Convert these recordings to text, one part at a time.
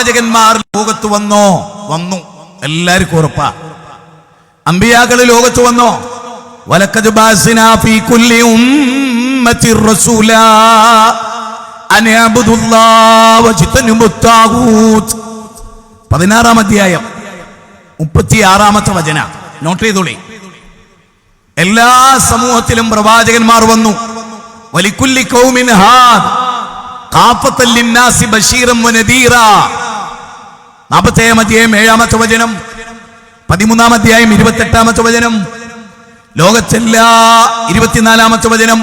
പ്രവാചകന്മാർ ലോകത്ത് വന്നോ? വന്നു. എല്ലാവർക്കും ഉറപ്പാ. അമ്പിയാക്കൾ ലോകത്ത് വന്നോ? പതിനാറാം അധ്യായം. മുപ്പത്തിയാറാമത്തെ വചന. നോട്ട് ചെയ്തോളി. എല്ലാ സമൂഹത്തിലും പ്രവാചകന്മാർ വന്നു. വലിക്കുല്ലി കൗമിൻ ഹാ കാപ്പത്തല്ലിന്നാസി ബഷീറം വനദീറ. നാൽപ്പത്തേഴാം അധ്യായം ഏഴാമത്തെ വചനം പതിമൂന്നാം അധ്യായം ഇരുപത്തെട്ടാമത്തെ വചനം ലോകത്തെല്ലാ ഇരുപത്തിനാലാമത്തെ വചനം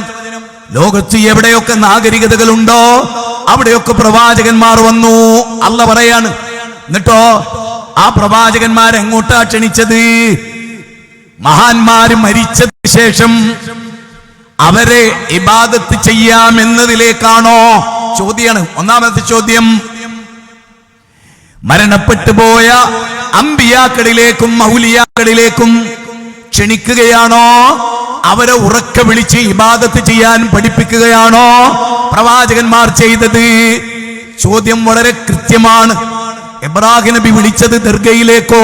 ലോകത്ത് എവിടെയൊക്കെ നാഗരികതകളുണ്ടോ അവിടെയൊക്കെ പ്രവാചകന്മാർ വന്നു. അല്ല പറയാണ് എന്നിട്ടോ ആ പ്രവാചകന്മാർ എങ്ങോട്ടാ ക്ഷണിച്ചത്? മഹാന്മാര് മരിച്ചതിന് ശേഷം അവരെ ഇബാദത്ത് ചെയ്യാമെന്നതിലേക്കാണോ ചോദ്യമാണ് ഒന്നാമത്തെ ചോദ്യം മരണപ്പെട്ടു പോയ അമ്പിയാക്കളിലേക്കും മൗലിയാക്കളിലേക്കും ക്ഷണിക്കുകയാണോ? അവരെ ഉറക്ക വിളിച്ച് ഇബാദത്ത് ചെയ്യാൻ പഠിപ്പിക്കുകയാണോ? പ്രവാചകന്മാർ ചെയ്തത് ചോദ്യം വളരെ കൃത്യമാണ്. ഇബ്രാഹിം നബി വിളിച്ചത് ദർഗയിലേക്കോ?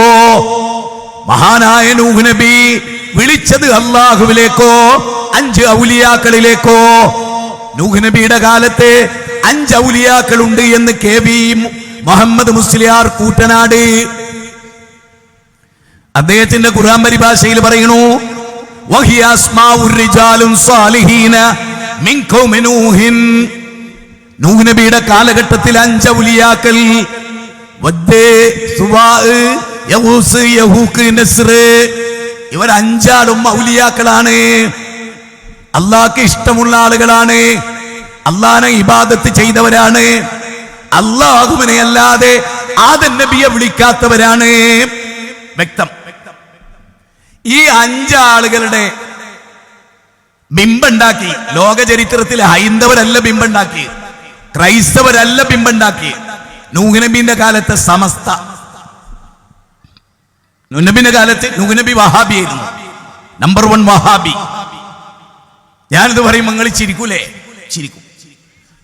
മഹാനായ നൂഹ് നബി വിളിച്ചത് അള്ളാഹുവിലേക്കോ അഞ്ച് ഔലിയാക്കളിലേക്കോ? നൂഹ് നബിയുടെ കാലത്തെ അഞ്ച് ഔലിയാക്കളുണ്ട് എന്ന് കെ വി മുഹമ്മദ് മുസ്ലിയാർ കൂട്ടനാട് അദ്ദേഹത്തിന്റെ ഖുർആൻ പരിഭാഷയിൽ പറയുന്നു നബിയുടെ കാലഘട്ടത്തിൽ അഞ്ച് ഉലിയാക്കൽ ഇവർ അഞ്ചാളും മൗലിയാക്കളാണ് അള്ളാഹ്ക്ക് ഇഷ്ടമുള്ള ആളുകളാണ്. അള്ളാനെ ഇബാദത്ത് ചെയ്തവരാണ്. അള്ളാഹുവിനെ അല്ലാതെ ആദൻ നബിയെ വിളിക്കാത്തവരാണ്. വ്യക്തം. ഈ അഞ്ചാളുകളുടെ ബിംബുണ്ടാക്കി ലോക ചരിത്രത്തിൽ ഹൈന്ദവരല്ല ബിംബുണ്ടാക്കി ക്രൈസ്തവരല്ല ബിംബുണ്ടാക്കി. നൂഹ്നബിന്റെ കാലത്തെ സമസ്ത. നൂനബിന്റെ കാലത്ത് നൂഹ്നബി വഹാബി ആയിരുന്നു. നമ്പർ വൺ വഹാബി. ഞാനിത് പറയും നിങ്ങൾ ചിരിക്കൂലേ? ചിരിക്കും.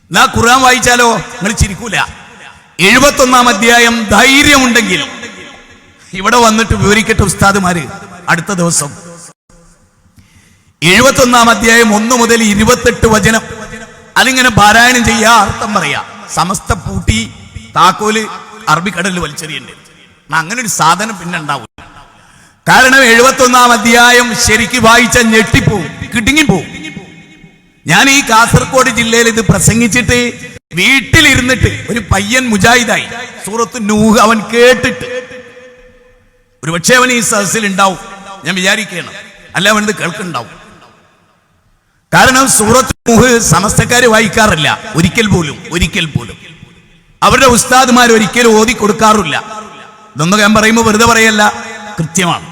എന്നാ ഖുർആൻ വായിച്ചാലോ? നിങ്ങൾ ചിരിക്കൂല. എഴുപത്തൊന്നാം അധ്യായം ധൈര്യമുണ്ടെങ്കിൽ. ഇവിടെ വന്നിട്ട് വിവരിക്കട്ടെ ഉസ്താദുമാര്. അടുത്ത ദിവസം. എഴുപത്തൊന്നാം അധ്യായം ഒന്ന് മുതൽ ഇരുപത്തെട്ട് വചനം. അതിങ്ങനെ പാരായണം ചെയ്യാ അർത്ഥം പറയാ. സമസ്ത പൂട്ടി താക്കോൽ അറബിക്കടലിൽ വലിച്ചെറിയണ്ടേ. അങ്ങനെ ഒരു സാധനം പിന്നെ ഉണ്ടാവില്ല കാരണം എഴുപത്തൊന്നാം അധ്യായം ശരിക്ക് വായിച്ച ഞെട്ടിപ്പോവും കിടുങ്ങിപ്പോവും. ഞാൻ ഈ കാസർഗോഡ് ജില്ലയിൽ ഇത് പ്രസംഗിച്ചിട്ട് വീട്ടിലിരുന്നിട്ട് ഒരു പയ്യൻ മുജാഹിദായി. സൂറത്ത് നൂഹ് അവൻ കേട്ടിട്ട്. ഒരു പക്ഷേ അവൻ ഈ സദസ്സിൽ ഉണ്ടാവും. ഞാൻ വിചാരിക്കണം അല്ല അവൻ ഇത് കേൾക്കുന്നുണ്ടാവും. കാരണം സൂറത്ത് നൂഹ് സമസ്തക്കാര് വായിക്കാറില്ല. ഒരിക്കൽ പോലും ഒരിക്കൽ പോലും. അവരുടെ ഉസ്താദ്മാർ ഒരിക്കലും ഓതി കൊടുക്കാറില്ല ഇതൊന്നും ഞാൻ പറയുമ്പോൾ വെറുതെ പറയല്ല. കൃത്യമാണ്.